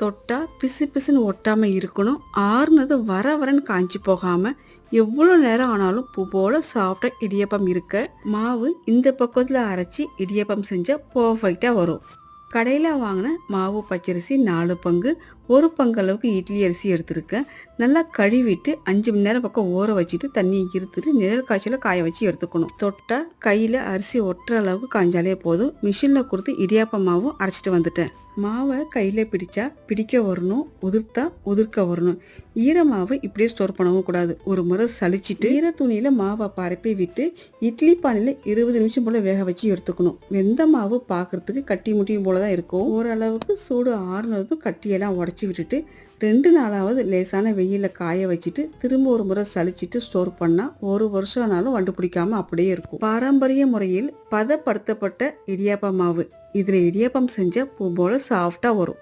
தொட்டால் பிசு பிசுன்னு ஒட்டாமல் இருக்கணும். ஆறுனது வர வரன்னு காஞ்சி போகாமல் எவ்வளோ நேரம் ஆனாலும் பூ போல் சாஃப்டாக இடியப்பம் இருக்க மாவு இந்த பக்கத்தில் அரைச்சி இடியப்பம் செஞ்சால் பர்ஃபெக்டாக வரும். கடையில் வாங்கின மாவு பச்சரிசி நாலு பங்கு ஒரு பங்கு அளவுக்கு இட்லி அரிசி எடுத்திருக்கேன். நல்லா கழுவிட்டு அஞ்சு மணி நேரம் பக்கம் ஊற வச்சுட்டு தண்ணியை இருத்துட்டு நிழல் காய்ச்சல காய வச்சு எடுத்துக்கணும். தொட்டால் கையில் அரிசி ஒட்டுற அளவுக்கு காய்ஞ்சாலே போதும். மிஷினில் கொடுத்து இடியாப்ப மாவும் அரைச்சிட்டு வந்துட்டேன். மாவை கையில் பிடிச்சா பிடிக்க வரணும் உதிர்த்தா உதிர்க்க வரணும். ஈர மாவை இப்படியே ஸ்டோர் பண்ணவும் கூடாது. ஒரு முறை சலிச்சிட்டு ஈர துணியில் மாவை பரப்பி விட்டு இட்லி பானையில் இருபது நிமிஷம் போல் வேக வச்சு எடுத்துக்கணும். வெந்த மாவு பார்க்கறதுக்கு கட்டி முட்டியும் போல தான் இருக்கும். ஓரளவுக்கு சூடு ஆறுனதும் கட்டியெல்லாம் உடச்சி விட்டுட்டு ரெண்டு நாளாவது லேசான வெயிலில் காய வச்சுட்டு திரும்ப ஒரு முறை சளிச்சிட்டு ஸ்டோர் பண்ணால் ஒரு வருஷம் ஆனாலும் வண்டு பிடிக்காமல் அப்படியே இருக்கும். பாரம்பரிய முறையில் பதப்படுத்தப்பட்ட இடியாப்பா மாவு. இதில் இடியப்பம் செஞ்ச பூ போல் சாஃப்டாக வரும்.